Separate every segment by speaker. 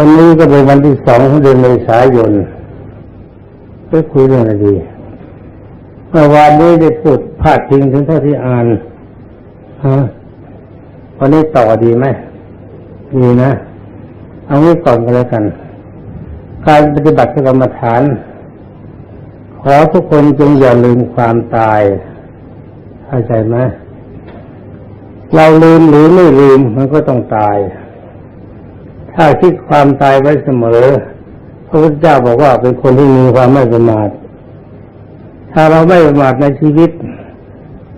Speaker 1: วันนี้ก็เป็นวันที่สองของเดือนเมษายนจะคุยเรื่องอะไรดีเมื่อวานนี้ได้พูดพาดพิงถึงเท่าที่อ่านฮะวันนี้ต่อดีไหมดีนะ เอางี้ก่อนก็แล้วกัน การปฏิบัติกรรมฐาน ขอทุกคนจงอย่าลืมความตายเข้าใจไหมเราลืมหรือไม่ลืมมันก็ต้องตาย ถ้าคิดความตายไว้เสมอ พระพุทธเจ้าบอกว่าเป็นคนที่มีความไม่ประมาท ถ้าเราไม่ประมาทในชีวิต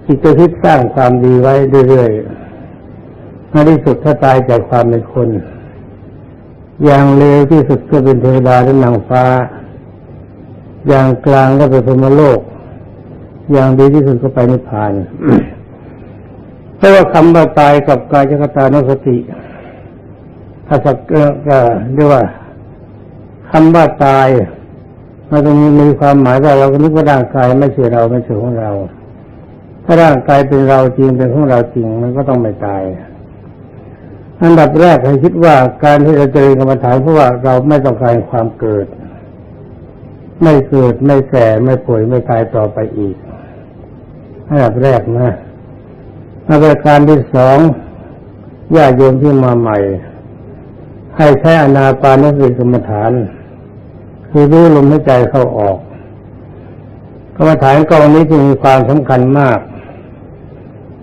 Speaker 1: จิตจะคิดสร้างความดีไว้เรื่อยๆในที่สุดถ้าตายจากความเป็นคน อย่างเลวที่สุดก็เป็นเทวดาหรือนางฟ้า อย่างกลางก็เป็นพรมโลก อย่างดีที่สุดก็ไปนิพพานเพราะว่าคำว่าตายกับกายกตานุสติ ถ้าสักก็เรียกว่าคำว่าตายมันตรงนี้มีความหมายว่าเราก็นึกว่าร่างกายไม่ใช่เราไม่ใช่ของเรา ถ้าร่างกายเป็นเราจริงเป็นของเราจริงมันก็ต้องไม่ตายอันดับแรกให้คิดว่าการที่เราเจริญกรรมฐานเพราะว่าเราไม่ต้องการความเกิด ไม่เกิดไม่แก่ไม่ป่วยไม่ตายต่อไปอีกอันดับแรกนะมาประการที่สองญาติโยมที่มาใหม่ ให้ใช้อนาปานสติกรรมฐาน คือรู้ลมหายใจเข้าออกกรรมฐานกองนี้จึงมีความสำคัญมาก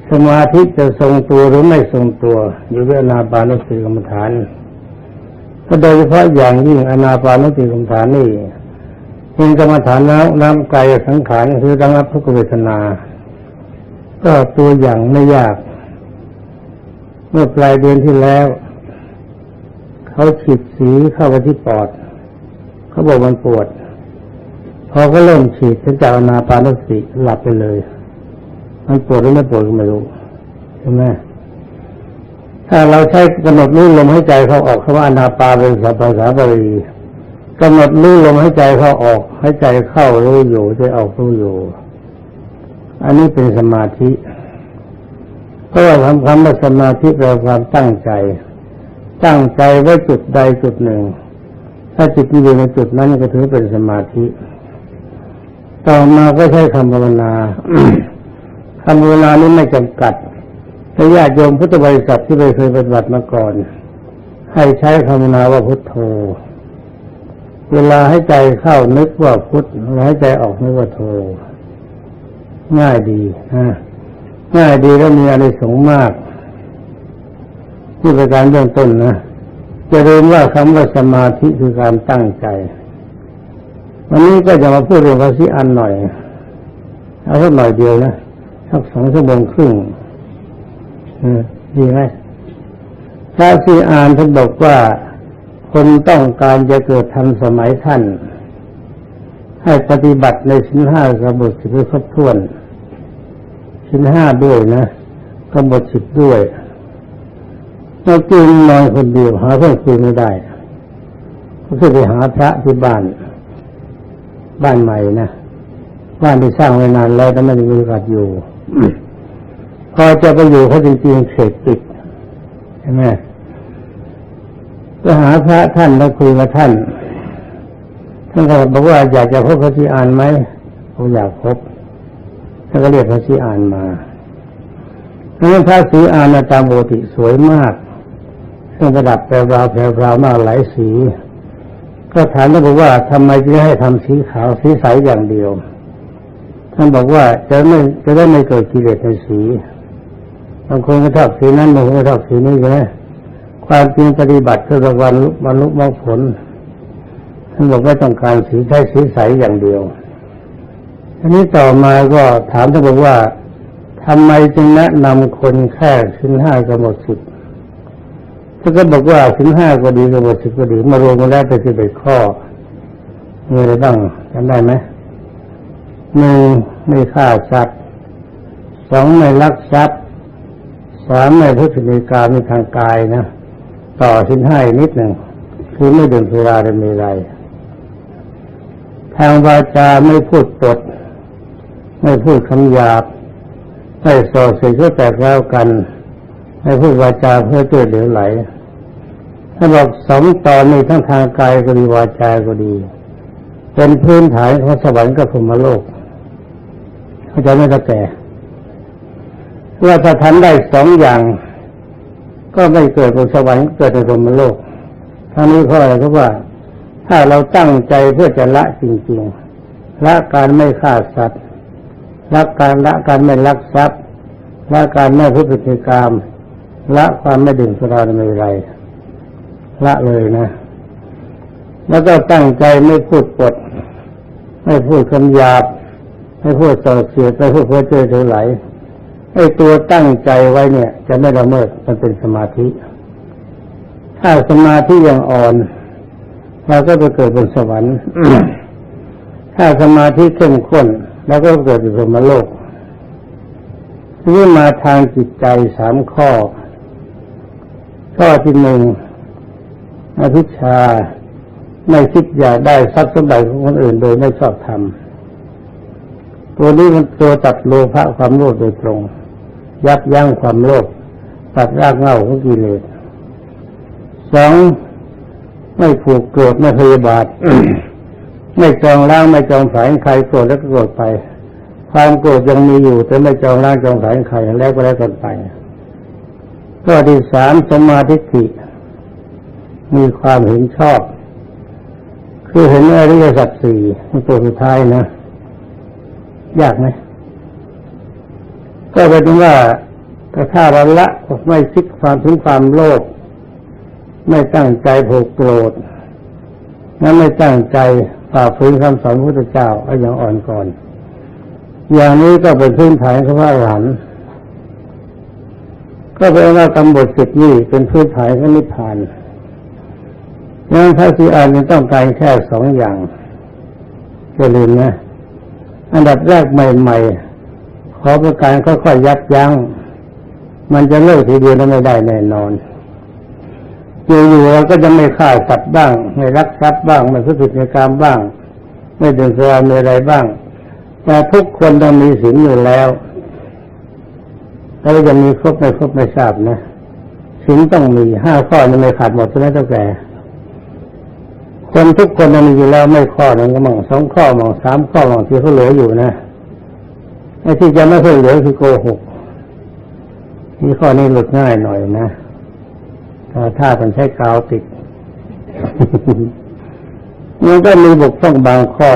Speaker 1: สมาธิจะทรงตัวหรือไม่ทรงตัวอยู่ที่อนาปานสติกรรมฐานก็โดยเฉพาะอย่างยิ่งอนาปานสติกรรมฐานนี่เป็นกรรมฐานน้ำน้ำกายสังขารคือระงับทุกเวทนา ก็ตัวอย่างไม่ยาก เมื่อปลายเดือนที่แล้ว เขาฉีดสีเข้าไปที่ปอด เขาบอกมันปวด พอก็เริ่มฉีดฉันจากอนาปานสติหลับไปเลย มันปวดหรือไม่ปวดก็ไม่รู้ใช่ไหมถ้าเราใช้กำหนดรู้ลมหายใจเขาออกคำว่าอนาปาเป็นภาษาบาลีกำหนดรู้ลมหายใจเขาออกใหายใจเข้ารู้อยู่ใจออกรู้อยู่ อันนี้เป็นสมาธิเพราะว่าคำคำว่าสมาธิแปลความตั้งใจ ตั้งใจไว้จุดใดจุดหนึ่ง ถ้าจิตอยู่ในจุดนั้นก็ถือเป็นสมาธิ ต่อมาก็ใช้คำภาวนาคำภาวนานี้ไม่จำกัดถ้าญาติโยมพุทธบริษัทที่เคยปฏิบัติมาก่อน ให้ใช้คำภาวนาว่าพุทโธ เวลาให้ใจเข้านึกว่าพุทเวลาให้ใจออกนึกว่าโธง่ายดีนะง่ายดีแล้วมีอะไรสงมาก ที่เป็นการเบื้องต้นนะจะเรียนว่าคำว่าสมาธิคือการตั้งใจ วันนี้ก็จะมาพูดเรื่องภาษีอันหน่อย เอาสักหน่อยเดียวนะสักสองชั่วโมงครึ่งดีไหมพระสีอานท่านบอกว่าคนต้องการจะเกิดทันสมัยท่าน ให้ปฏิบัติในสินห้ากบฏสิบครบถ้วนสินห้าด้วยนะกบฏสิบด้วย เรากินนอนคนเดียวหาเพื่อนคุยไม่ได้ก็คือไปหาพระที่บ้าน บ้านใหม่นะบ้านที่สร้างไว้นานแล้วแต่ไม่มีโอกาสอยู่ พอจะไปอยู่เขาจริงๆเขตปิดใช่ไหมก็หาพระท่านแล้วคุยกับท่านท่านก็บอกว่าอยากจะพบพระชีอ่านไหมผมอยากพบท่านก็เรียกพระชีอ่านมาเพราะพระศรีอานตามปกติสวยมาก เครื่องประดับแปลวแพรวมากหลายสี ก็ถามท่านบอกว่าทำไมจึงให้ทำสีขาวสีใสอย่างเดียว ท่านบอกว่าจะไม่จะได้ไม่เกิดกิเลสในสีบางคนก็ชอบสีนั้นบางคนก็ชอบสีนี้ใช่ไหมความจริงปฏิบัติเพื่อวันบรรลุมรรคผลท่านบอกว่าต้องการสีใช้สีใสอย่างเดียวทีนี้ต่อมาก็ถามท่านบอกว่าทำไมจึงแนะนำคนแค่สินห้ากำหนดสิบ ท่านก็บอกว่าสินห้าก็ดีกำหนดสิบก็ดีมารวมกันได้เป็นสิบเอ็ดข้อมีอะไรบ้างจำได้ไหมหนึ่งไม่ฆ่าสัตว์สองไม่ลักทรัพย์สามไม่พุทธินิการมีทางกายนะ ต่อสินห้านิดหนึ่งคือไม่ดื่มสุราดมีอะไร ทางวาจาไม่พูดปด ไม่พูดคำหยาบ ไม่ส่อเสียดแตกแล้วกัน ไม่พูดวาจาเพื่อเจือเหลวไหลถ้าบอกสองตอนนี้ทั้งทางกายก็ดีวาจาก็ดี เป็นพื้นฐานของสวรรค์กับพรหมโลกเข้าใจไหมตาแก่ว่าถ้าทำได้สองอย่าง ก็ไม่เกิดบนสวรรค์เกิดในพรหมโลกทั้งนี้เพราะอะไรเพราะว่าถ้าเราตั้งใจเพื่อจะละจริงๆละการไม่ฆ่าสัตว์ละการละการไม่ลักทรัพย์ละการไม่พูดผิดกรรม ละความไม่ดื่มสุราในเวลาละเลยนะ แล้วก็ตั้งใจไม่พูดปด ไม่พูดคำหยาบ ไม่พูดส่อเสียดไม่พูดเพ้อเจ้อเท่าไหร่ไอ้ตัวตั้งใจไว้เนี่ย จะไม่ละเมิดมันเป็นสมาธิ ถ้าสมาธิยังอ่อนเราก็ไปเกิดบนสวรรค์ ถ้าสมาธิเข้มข้นแล้วก็เกิดเป็นพรหมโลกนี่มาทางจิตใจสามข้อ ข้อที่หนึ่งอภิชาไม่คิดอยากได้ทรัพย์สมบัติของคนอื่นโดยไม่ชอบทำตัวนี้มันตัวตัดโลภะความโลภโดยตรง ยับยั้งความโลภตัดรากเหง้าของกิเลสสองไม่ผูกโกรธไม่พยาบาท ไม่จองล้างไม่จองสายใครโกรธแล้วก็โกรธไป ความโกรธยังมีอยู่แต่ไม่จองล้างจองสายใครแล้วก็แล้วกันไป ข้อที่สามสมาธิิมีความเห็นชอบ คือเห็นอริยสัจสี่ตัวสุดท้ายนะ ยากไหมก็เป็นว่าถ้าเราละไม่คิดความถึงความโลภไม่ตั้งใจผูกโกรธนั้นไม่ตั้งใจฝ่าฝืนคำสอนพระพุทธเจ้าเอาอย่างอ่อนก่อน อย่างนี้ก็เป็นพื้นฐานของพระอรหัน ก็แปลว่ากำบทสิทธินี่เป็นพื้นฐานของนิพพานนั้นพระสีอานต้องการแค่สองอย่างจะลืมนะ อันดับแรกใหม่ๆ ขอประการค่อยๆยับยัง้ง มันจะเลิกทีเดียวไม่ได้แน่นอนอยู่ๆเราก็จะไม่ฆ่าสัตว์บ้าง ไม่รักทรัพย์บ้าง ไม่พูดผิดในกรรบ้าง ไม่ดื่มสุรามีอะไรบ้าง แต่ทุกคนต้องมีศีลอยู่แล้ว แล้วจะมีครบไม่ครบไม่ทราบนะศีลต้องมีห้าข้อนี่ไม่ขาดหมดใช่ไหมเจ้าแก่คนทุกคนมีอยู่แล้วไม่ข้อหนึ่งก็มั่งสองข้อมั่งสามข้อมั่งที่เขาเหลืออยู่นะไอ้ที่จะไม่ค่อยเหลือคือโกหกนี่ข้อนี้หลุดง่ายหน่อยนะถ้ามันใช้กาวติดมันก็มีบกพร่องบางข้อ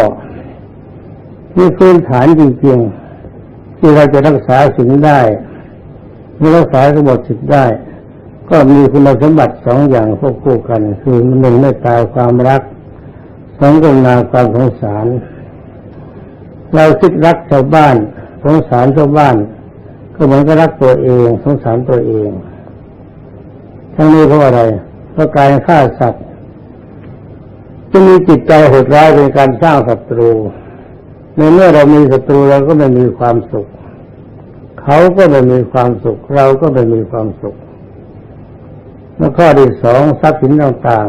Speaker 1: ที่พื้นฐานจริงๆที่เราจะรักษาสิ่งได้ รักษาสมบัติสิทธิ์ได้ ก็มีคุณสมบัติสองอย่างควบคู่กัน คือหนึ่งเมตตายความรักสองกรุณาความสงสาร เราคิดรักชาวบ้านสงสารชาวบ้าน ก็เหมือนกับรักตัวเองสงสารตัวเอง ทั้งนี้เพราะอะไรเพราะการฆ่าสัตว์จะมีจิตใจโหดร้ายเป็นการสร้างศัตรู ในเมื่อเรามีศัตรูเราก็ไม่มีความสุข เขาก็ไม่มีความสุข เราก็ไม่มีความสุขแล้วข้อที่สองทรัพย์สินต่าง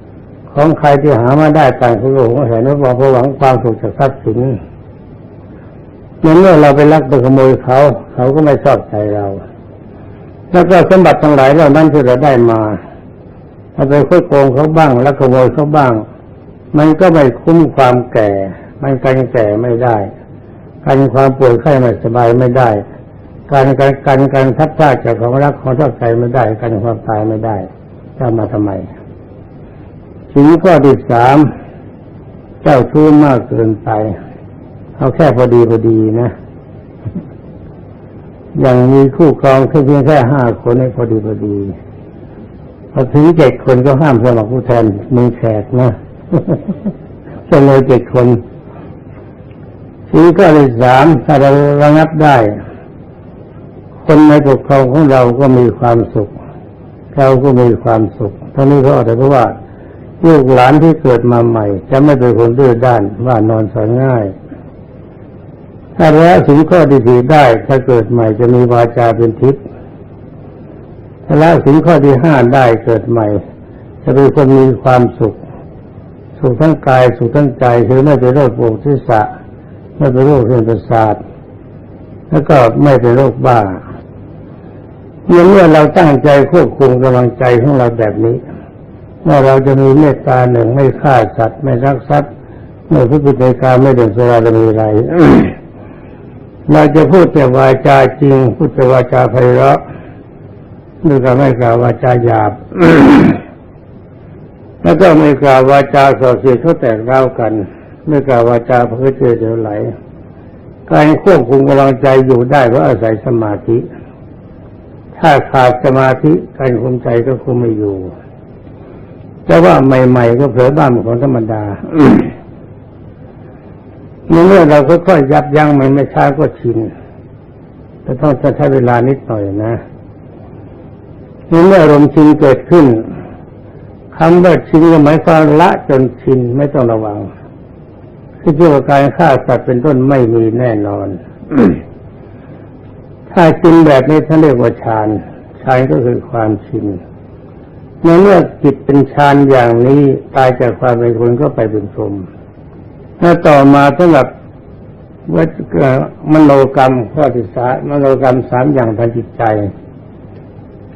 Speaker 1: ๆ ของใครที่หามาได้ต่างคนก็หวงแหนว่าเพราะหวังความสุขจากทรัพย์สินในเมื่อเราไปลักไปขโมยเขา เขาก็ไม่ชอบใจเรา แล้วก็สมบัติทั้งหลายเหล่านั้นที่เราได้มาถ้าไปค่อยโกงเขาบ้างแล้วขโมยเขาบ้าง มันก็ไม่คุ้มความแก่ มันกันแก่ไม่ได้กันความป่วยไข้ไม่สบายไม่ได้ การการการการทัดทาจากของรักของชอบใจไม่ได้ การความตายไม่ได้จะมาทำไมสิ่งข้อที่สามเจ้าชู้มากเกินไป เอาแค่พอดีพอดีนะ อย่างมีคู่ครองแค่เพียงแค่ห้าคนให้พอดีพอดีพอถึงเจ็ดคนก็ห้ามสมัครผู้แทนมือแขกนะจะเลยเจ็ดคนสีก็เลยสามถ้าเราระงับได้ คนในปกครองของเราก็มีความสุข เราก็มีความสุขท่านี้ก็แต่เพราะว่าลูกหลานที่เกิดมาใหม่ จะไม่เป็นคนดื้อด้านว่านอนสอนง่าย ถ้าละสิ่งข้อที่สี่ได้ถ้าเกิดใหม่จะมีวาจาเป็นทิพย์ถ้าละสิ่งข้อที่ห้าได้เกิดใหม่ จะเป็นคนมีความสุข สุขทั้งกายสุขทั้งใจคือไม่เป็นโรคปวดศีรษะไม่เป็นโรคเส้นประสาทแล้วก็ไม่เป็นโรคบ้า เมื่อเราตั้งใจควบคุมกำลังใจของเราแบบนี้เมื่อเราจะมีเมตตาหนึ่งไม่ฆ่าสัตว์ไม่รักทรัพย์ไม่พูดในการไม่เดือดร้อนจะมีอะไรเราจะพูดแต่วาจาจริง พูดแต่วาจาไพเราะด้วยการไม่กล่าววาจาหยาบแล้วก็ไม่กล่าววาจาส่อเสียดเขาแตกเล่ากัน ไม่กล่าววาจาเพื่อเจอเดี๋ยวไหล การควบคุมกำลังใจอยู่ได้เพราะอาศัยสมาธิ ถ้าขาดสมาธิการคุมใจก็คุมไม่อยู่ แต่ว่าใหม่ ๆ ก็เผลอบ้านของธรรมดาเมื่อเราค่อยๆยับยั้งมันไม่ช้าก็ชินแต่ต้องใช้เวลานิดหน่อยนะเมื่ออารมณ์ชินเกิดขึ้นคำว่าชินก็หมายความละจนชินไม่ต้องระวังคือเกี่ยวกับการฆ่าสัตว์เป็นต้นไม่มีแน่นอน ถ้าชินแบบนี้ท่านเรียกว่าฌานฌานก็คือความชินเมื่อจิตเป็นฌานอย่างนี้ตายจากความเป็นคนก็ไปเป็นพรหมถ้าต่อมาสำหรับวัตมโนกรรมข้อที่สามมโนกรรมสามอย่างทางจิตใจ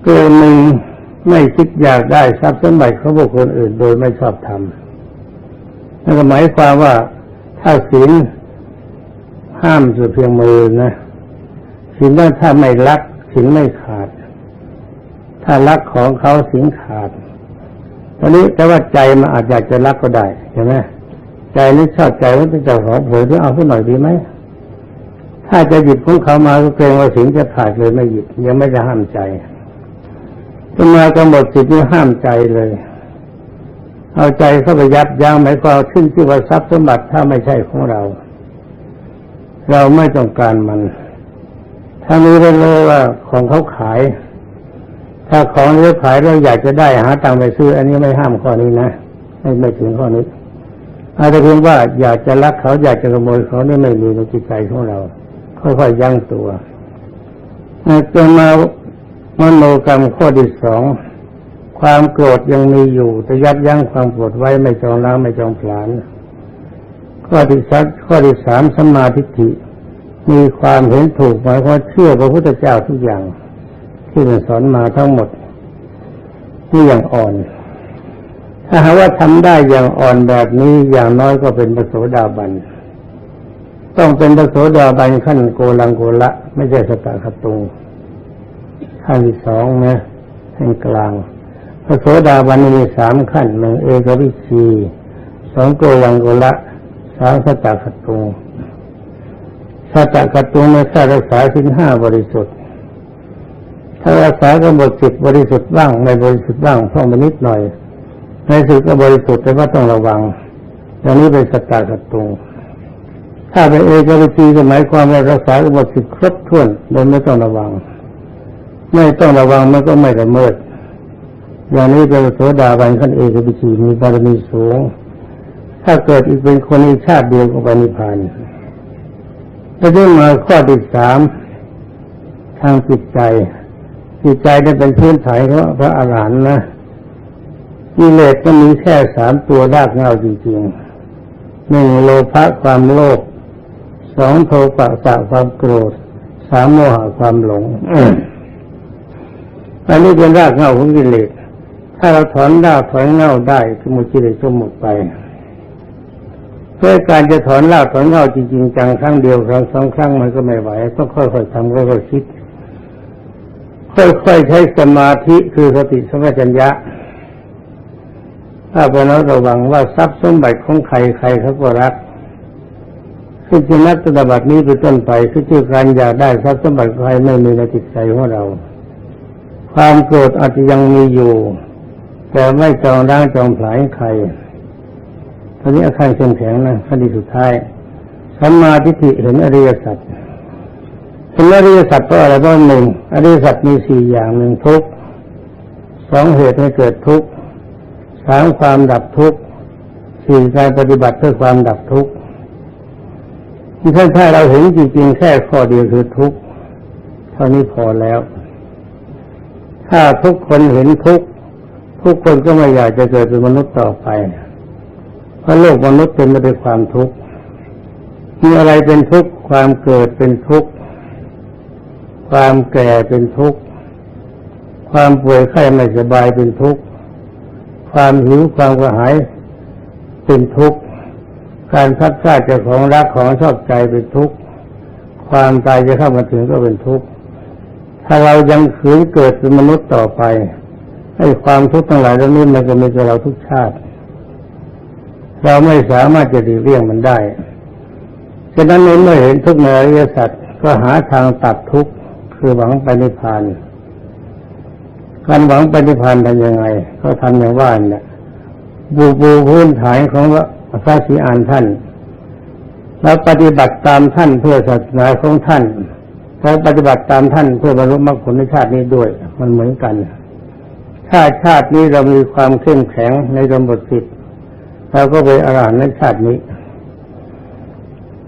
Speaker 1: เกินหนึ่งไม่คิดอยากได้ทรัพย์สมบัติของบุคคลอื่นโดยไม่ชอบทำนั่นก็หมายความว่าถ้าศีลห้ามสุดเพียงมือนะ ศีลว่าถ้าไม่รักศีลไม่ขาด ถ้ารักของเขาศีลขาดวันนี้แต่ว่าใจมันอาจอยากจะรักก็ได้ใช่ไหมใจนี่ชอบใจว่าเป็นเจ้าของเผยที่เอาสักหน่อยดีไหมถ้าจะหยิบของเขามาก็เกรงว่าสิ่งจะขาดเลยไม่หยิบยังไม่จะห้ามใจจะมากำหนดสิทธิ์ห้ามใจเลย เอาใจเข้าไปยับยั้งหมายความขึ้นที่ว่าทรัพย์สมบัติถ้าไม่ใช่ของเรา เราไม่ต้องการมัน ถ้ารู้ได้เลยว่าของเขาขาย ถ้าของเลือขายเราอยากจะได้หาตังค์ไปซื้อ อันนี้ไม่ห้ามข้อนี้นะไม่ไม่ถึงข้อนี้อาจจะเพียงว่าอยากจะรักเขาอยากจะขโมยเขานี่ไม่มีในจิตใจของเราค่อยๆยั้งตัวจนมามโนกรรมข้อที่สองความโกรธยังมีอยู่แต่ยับยั้งความโกรธไว้ไม่จองล้างไม่จองผลาญข้อที่สักข้อที่สามสมาธิิ มีความเห็นถูกหมายความเชื่อพระพุทธเจ้าทุกอย่าง ที่มันสอนมาทั้งหมดนี่อย่างอ่อน ถ้าหาว่าทำได้อย่างอ่อนแบบนี้อย่างน้อยก็เป็นพระโสดาบัน ต้องเป็นพระโสดาบันขั้นโกลังโกละ ไม่ใช่สตาคตุงขั้นที่สองนะขั้นกลางพระโสดาบันมีสามขั้นหนึ่งเอกวิชีสองโกวังโกละสามสตคตุง สตคตุงในข้ารักษาสินห้าบริสุทธิ์ ถ้ารักษากำหนดสิบบริสุทธิ์บ้างไม่บริสุทธิ์บ้างพ่องไปนิดหน่อย ในสุดก็บริสุทธิ์แต่ว่าต้องระวังอย่างนี้เป็นสตคตุงถ้าเป็นเอกวิชีก็หมายความว่ารักษากำหนดสิบครบถ้วนโดยไม่ต้องระวัง ไม่ต้องระวังมันก็ไม่ละเมิดอย่างนี้เป็นโสดาบันขั้นเอกปิชีมีบารมีสูง ถ้าเกิดอีกเป็นคนอีกชาติเดียวก็ไปนิพพาน แล้วได้มาข้อที่สามทางจิตใจ จิตใจได้เป็นพื้นฐานของพระอาหารหันต์นะกิเลสก็มีแค่สามตัวรากเงาจริงๆหนึ่งโลภะความโลภสองโทปะสะความโกรธสามโมหะความหลงอันนี้เป็นรากเหง้าของกิเลสถ้าเราถอนรากถอนเงาได้คือมุกิเลสก็หมดไป เพื่อการจะถอนราถอนเงาจริงๆจังครั้งเดียวครั้งสองครั้งมันก็ไม่ไหว ต้องค่อยๆทำค่อยๆคิด ค่อยๆใช้สมาธิคือสติสัมปชัญญะถ้าเป็นเราระวังว่าทรัพย์สมบัติของใครใครเขาก็รักคือจะนักตบัตินี้เป็นต้นไปคือชื่อการอยากได้ทรัพย์สมบัติใครไม่มีในจิตใจของเรา ความโกรธอาจจะยังมีอยู่ แต่ไม่จองร่างจองผลายใคร ทีนี้อาการเข้มแข็งนะคดีสุดท้ายสัมมาทิฏฐิเห็นอริยสัจเห็นอริยสัจเพราะอะไรเพราะหนึ่งอริยสัจมีสี่อย่างหนึ่งทุกสองเหตุให้เกิดทุกข์สามความดับทุกข์สี่การปฏิบัติเพื่อความดับทุกข์ที่ท่านถ้าเราเห็นจริงๆแค่ข้อเดียวคือทุกข์เท่านี้พอแล้ว ถ้าทุกคนเห็นทุกทุกคนก็ไม่อยากจะเกิดเป็นมนุษย์ต่อไป เพราะโลกมนุษย์เป็นไปด้วยความทุกข์มีอะไรเป็นทุกข์ความเกิดเป็นทุกข์ความแก่เป็นทุกข์ความป่วยไข้ไม่สบายเป็นทุกข์ความหิวความกระหายเป็นทุกข์การพัดพลาดจากของรักของชอบใจเป็นทุกข์ความตายจะเข้ามาถึงก็เป็นทุกข์ถ้าเรายังขืนเกิดเป็นมนุษย์ต่อไปให้ความทุกข์ทั้งหลายเหล่านี้มันก็มีกับเราทุกชาติ เราไม่สามารถจะดีเลี่ยงมันได้ฉะนั้นเมื่อเห็นทุกข์ในอริยสัจก็หาทางตัดทุกข์คือหวังไปนิพพานการหวังไปนิพพานทำยังไง ก็ทำอย่างว่าเนี่ยบูบูพื้นฐานของพระศรีอานท่านแล้วปฏิบัติตามท่านเพื่อศาสนาของท่านแล้วปฏิบัติตามท่านเพื่อบรรลุมรรคผลในชาตินี้ด้วย มันเหมือนกัน ถ้าชาตินี้เรามีความเข้มแข็งในสมบทสิทธิ์ เราก็ไปอรหันต์ในชาตินี้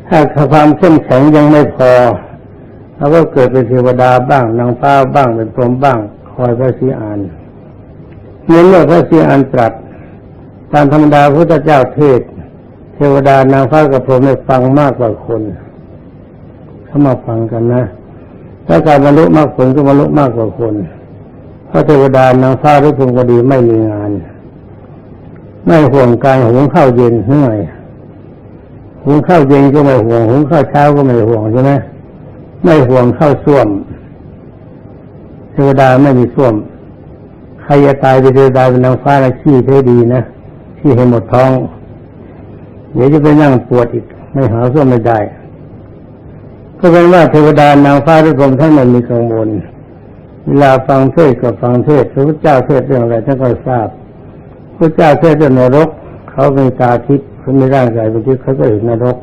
Speaker 1: ถ้าความเข้มแข็งยังไม่พอเราก็เกิดเป็นเทวดาบ้างนางฟ้าบ้างเป็นพรหมบ้าง คอยพระศรีอานเมื่อพระศรีอานตรัสตามธรรมดาพระพุทธเจ้าเทศ เทวดานางฟ้ากับพรหมได้ฟังมากกว่าคนเขามาฟังกันนะถ้าการบรรลุมากผลก็บรรลุมากกว่าคน เพราะเทวดานางฟ้าหรือพรหมก็ดีไม่มีงาน ไม่ห่วงการหุงข้าวเย็นเหนื่อยหุงข้าวเย็นก็ไม่ห่วงหุงข้าวเช้าก็ไม่ห่วงใช่ไหมไม่ห่วงข้าวส้วมเทวดาไม่มีส้วมใครจะตายไปเทวดาเป็นนางฟ้าและขี้เท่ดีนะขี้ให้หมดท้อง เดี๋ยวจะไปนั่งปวดอีกไม่หาส้วมไม่ได้ ก็เป็นว่าเทวดานางฟ้าทุกคนท่านไม่มีกังวลเวลาฟังเทศก็ฟังเทศพระพุทธเจ้าเทศเรื่องอะไรท่านก็ทราบ พระเจ้าเทศเรื่องนรก เขาเป็นตาทิพย์เขาไม่ร่างกายเป็นทิพย์เขาก็เห็นนรก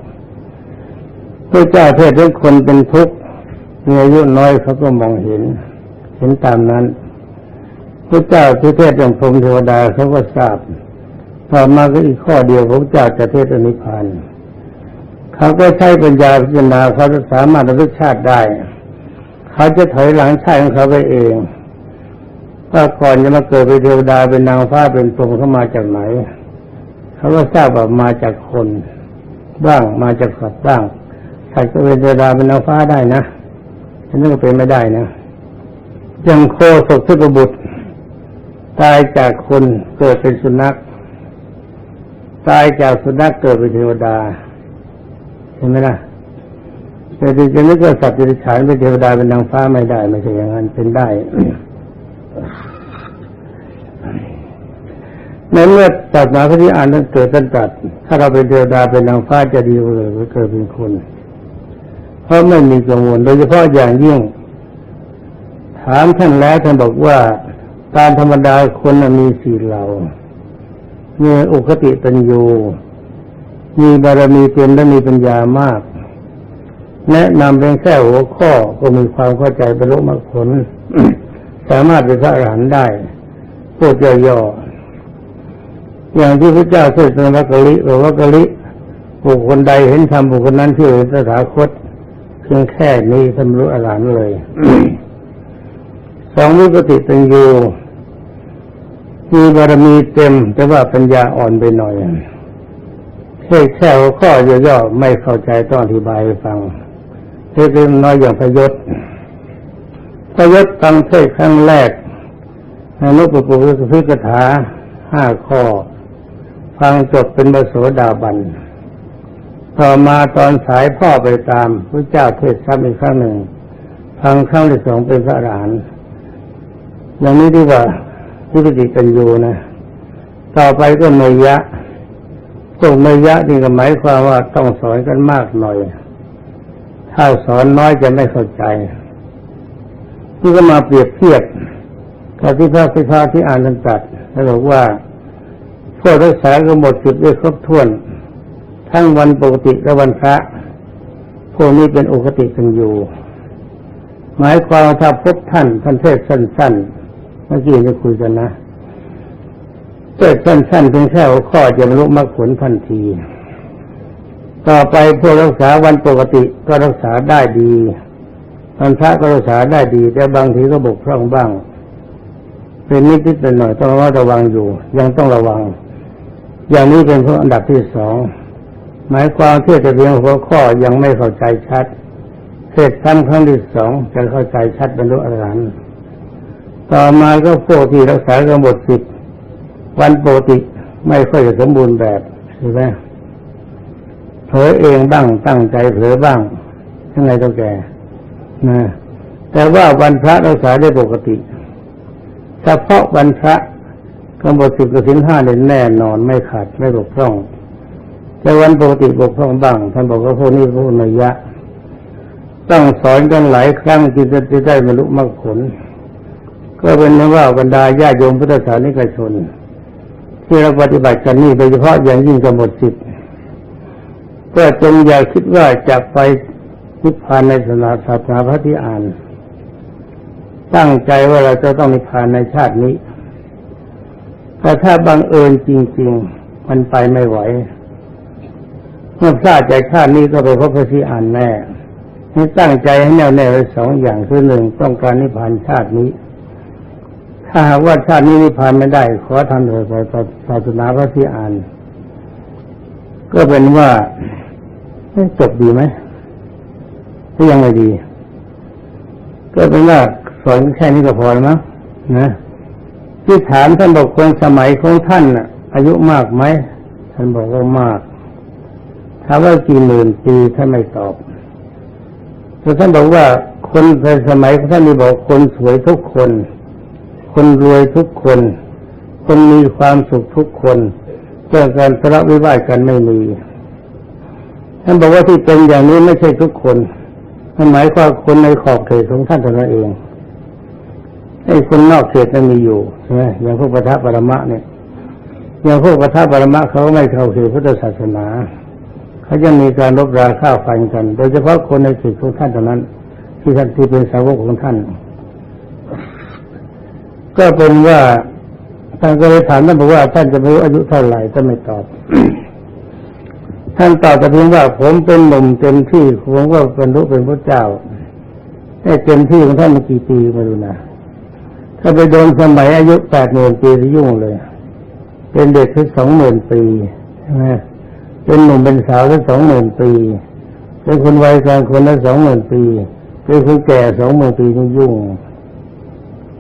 Speaker 1: พระเจ้าเทศเรื่องคนเป็นทุกข์มีอายุน้อยเขาก็มองเห็น เห็นตามนั้นพระเจ้าที่เทศเรื่องพรมเทวดาเขาก็ทราบต่อมาก็อีกข้อเดียวพระเจ้าจะเทศอนิพพานเขาก็ใช้ปัญญาพิจารณาเขาจะสามารถระลึกชาติได้ เขาจะถอยหลังชาติของเขาไปเอง ว่าก่อนจะมาเกิดเป็นเทวดาเป็นนางฟ้าเป็นพรหมเขามาจากไหนเขาก็ทราบว่ามาจากคนบ้างมาจากสัตว์บ้างสัตว์ก็เป็นเทวดาเป็นนางฟ้าได้นะฉันนึกว่าเป็นไม่ได้นะยังโคศกทุกบุตร ตายจากคนเกิดเป็นสุนัข ตายจากสุนัขเกิดเป็นเทวดา เห็นไหมล่ะแต่จริงๆนึกว่าสัตว์ดิฉานเป็นเทวดาเป็นนางฟ้าไม่ได้ไม่ใช่อย่างนั้นเป็นได้ ในเมื่อศาสนาพระที่อ่านนั้นเกิดตั้งตัด ถ้าเราเป็นเทวดาเป็นนางฟ้าจะดีเลยเกิดเป็นคน เพราะไม่มีกังวลโดยเฉพาะอย่างยิ่ง ถามท่านแล้วท่านบอกว่าตามธรรมดาคนมีสี่เหล่ามีอุคติปัญญูมีบารมีเต็มและมีปัญญามาก แนะนำเป็นแค่หัวข้อก็มีความเข้าใจบรรลุมรรคผล สามารถเป็นพระอรหันต์ได้พูดย่อ อย่างที่พระเจ้าเทศนาวักกะลิบอกว่ากะลิบุคคลใดเห็นธรรมบุคคลนั้นชื่อตถาคตเพียงแค่นี้ทำรู้อรหันเลยสองวิปติตัญญูมีบารมีเต็ม แต่ว่าปัญญาอ่อนไปหน่อยแค่แค่ข้อย่อๆไม่เข้าใจต้องอธิบายให้ฟังเล็กน้อยอย่างพยศพยศฟังเทศครั้งแรกในนุปปุพพิกถาห้าข้อ ฟังจบเป็นบโสดาบัน ต่อมาตอนสายพ่อไปตามพระเจ้าเทศซ้ำอีกครั้งหนึ่ง ฟังครั้งที่สองเป็นพระอรหันต์อย่างนี้ดีกว่าที่ปฏิกันอยู่นะ ต่อไปก็เมยะพวกเมยะนี่ก็หมายความว่าต้องสอนกันมากหน่อย ถ้าสอนน้อยจะไม่เข้าใจที่ก็มาเปรียบเทียบกับที่พระพิพาที่อ่านกันตัดแล้วบอกว่า กรักษาก็หมดจุดด้วยครบถ้วน ทั้งวันปกติและวันพระ พวกนี้เป็นอุคติกันอยู่ หมายความถ้าพบท่านท่านเทศสั้นๆ เมื่อกี้ได้คุยกันนะเทศสั้นๆเพียงแค่หัวข้อจะบรรลุมรรคผลทันที ต่อไปพวกรักษาวันปกติก็รักษาได้ดีวันพระก็รักษาได้ดี แต่บางทีก็บกพร่องบ้าง เป็นนิดๆหน่อยๆต้องระวังอยู่ ยังต้องระวัง อย่างนี้เป็นพวกอันดับที่สองหมายความเทศแต่เพียงหัวข้อยังไม่เข้าใจชัดเทศซ้ำครั้งที่สองจะเข้าใจชัดบรรลุอรหันต์ต่อมาก็พวกที่รักษากำหนดสิทธิ์วันปกติไม่ค่อยจะสมบูรณ์แบบใช่ไหมเผลอเองบ้างตั้งใจเผลอบ้างยังไงต้องแก่นะแต่ว่าวันพระรักษาได้ปกติเฉพาะวันพระ กำหนดสิบกสินห้าเนี่ยแน่นอนไม่ขาดไม่บกพร่อง แต่วันปกติบกพร่องบ้างท่านบอกว่าพวกนี้พวกนัยยะต้องสอนกันหลายครั้งจึงจะได้บรรลุมรรคผล ก็เป็นว่าบรรดาญาโยมพุทธศาสนิกชน ที่เราปฏิบัติกันนี่โดยเฉพาะอย่างยิ่งกำหนดสิทธิ์ก็จงอย่าคิดว่าจะไปนิพพานในศาสนาศาสนาพระที่อ่าน ตั้งใจว่าเราจะต้องนิพพานในชาตินี้ แต่ถ้าบังเอิญจริง ๆ มันไปไม่ไหว เมื่อพลาดจากชาตินี้ก็ไปพบพระที่อ่านแน่ให้ตั้งใจให้แน่วแน่ไว้สองอย่างคือหนึ่งต้องการนิพพานชาตินี้ ถ้าหากว่าชาตินี้นิพพานไม่ได้ ขอทำเถิดศาสนาพระที่อ่าน ก็เป็นว่าจบดีไหมหรือยังไงดี ก็เป็นว่าสอนแค่นี้ก็พอแล้วมั้งนะ ที่ถามท่านบอกคนสมัยของท่านน่ะ อายุมากไหมท่านบอกว่ามากถามว่ากี่หมื่นปีท่านไม่ตอบแต่ท่านบอกว่าคนในสมัยของท่านนี่บอกคนสวยทุกคน คนรวยทุกคน คนมีความสุขทุกคนเรื่อการทะเลาะวิวาทกันไม่มีท่านบอกว่าที่เป็นอย่างนี้ไม่ใช่ทุกคนมันหมายความคนในขอบเขตของท่านเท่านั้นเอง ไอ้คนนอกเขตนั้นมีอยู่ใช่ไหมอย่างพวกปทัปรมะเนี่ยอย่างพวกปทัปรมะเขาไม่เข้าเขตพุทธศาสนาเขาจะมีการรบราฆ่าฟันกัน โดยเฉพาะคนในเขตของท่านเท่านั้น ที่ท่านที่เป็นสาวกของท่าน ก็เป็นว่าท่านก็เลยถามท่านบอกว่าท่านจะไม่รู้อายุเท่าไหร่ท่านไม่ตอบ ท่านตอบแต่เพียงว่าผมเป็นหนุ่มเต็มที่ผมก็เป็นรู้เป็นพระเจ้าแต่เต็มที่ของท่านมากี่ปีไม่รู้นะ ถ้าไปโดนสมัยอายุแปดหมื่นปีจะยุ่งเลย เป็นเด็กที่สองหมื่นปีใช่ไหมเป็นหนุ่มเป็นสาวที่สองหมื่นปี เป็นคนวัยกลางคนนั้นสองหมื่นปี เป็นคนแก่สองหมื่นปีนี่ยุ่ง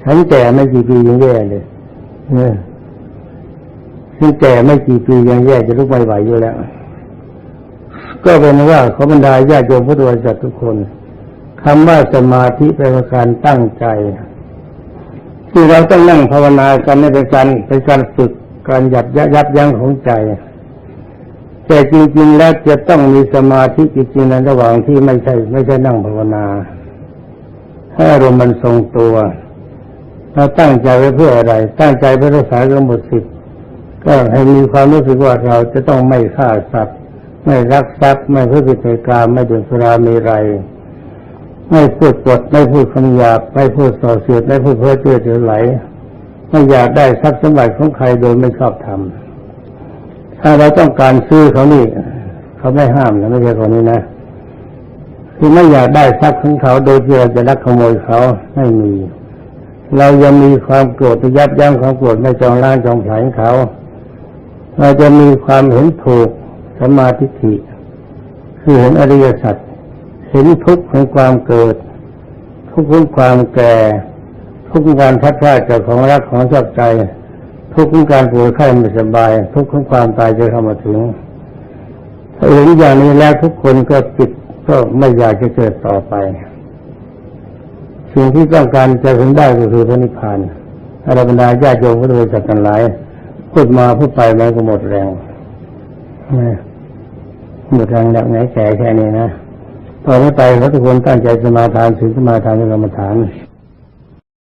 Speaker 1: ฉันแก่ไม่กี่ปียังแย่เลยเนี่ยฉันแก่ไม่กี่ปียังแย่จะลุกไม่ไหวอยู่แล้ว ก็เป็นว่าขอบรรดาญาติโยมพุทธบริษัททุกคนคำว่าสมาธิเป็นการตั้งใจ ที่เราต้องนั่งภาวนากันนี่เป็นการเป็นการฝึกการหยับยับยั้งของใจ แต่จริงๆแล้วจะต้องมีสมาธิจริงๆในระหว่างที่ไม่ใช่ ไม่ใช่นั่งภาวนา ให้อารมณ์มันทรงตัวเราตั้งใจไว้เพื่ออะไร ตั้งใจเพื่อรักษากำหนดสิทธิ์ก็ให้มีความรู้สึกว่าเราจะต้องไม่ฆ่าสัตว์ ไม่รักทรัพย์ ไม่เพื่อผิดในการไม่ดื่มสุรามีไร ไม่พูดปดไม่พูดคำหยาบไม่พูดส่อเสียดไม่พูดเพ้อเจ้อเจือไหล ไม่อยากได้ทรัพย์สมบัติของใครโดยไม่ชอบทำถ้าเราต้องการซื้อเขานี่เขาไม่ห้ามนะไม่ใช่คนนี้นะคือไม่อยากได้ทรัพย์ของเขาโดยที่เราจะลักขโมยเขาไม่มี เรายังมีความโกรธยับยั้งความโกรธไม่จองล้างจองผายเขา เราจะมีความเห็นถูกสมาธิคือเห็นอริยสัจ เห็นทุกข์ของความเกิด ทุกข์ของความแก่ ทุกข์ของการพัดพลาดจากของรักของชอบใจ ทุกข์ของการป่วยไข้ไม่สบาย ทุกข์ของความตายจะเข้ามาถึงถ้าเห็นอย่างนี้แล้วทุกคนก็จิตก็ไม่อยากจะเกิดต่อไปสิ่งที่ต้องการจะถึงได้ก็คือพระนิพพานอารบรรดาญาโยมพุทธบริษัทกันหลายพูดมาพูดไปมันก็หมดแรงหมดแรงแบบไหนแก่แค่นี้นะ ต่อไปขอทุกคนตั้งใจสมาทานถึงสมาทานในกรรมฐาน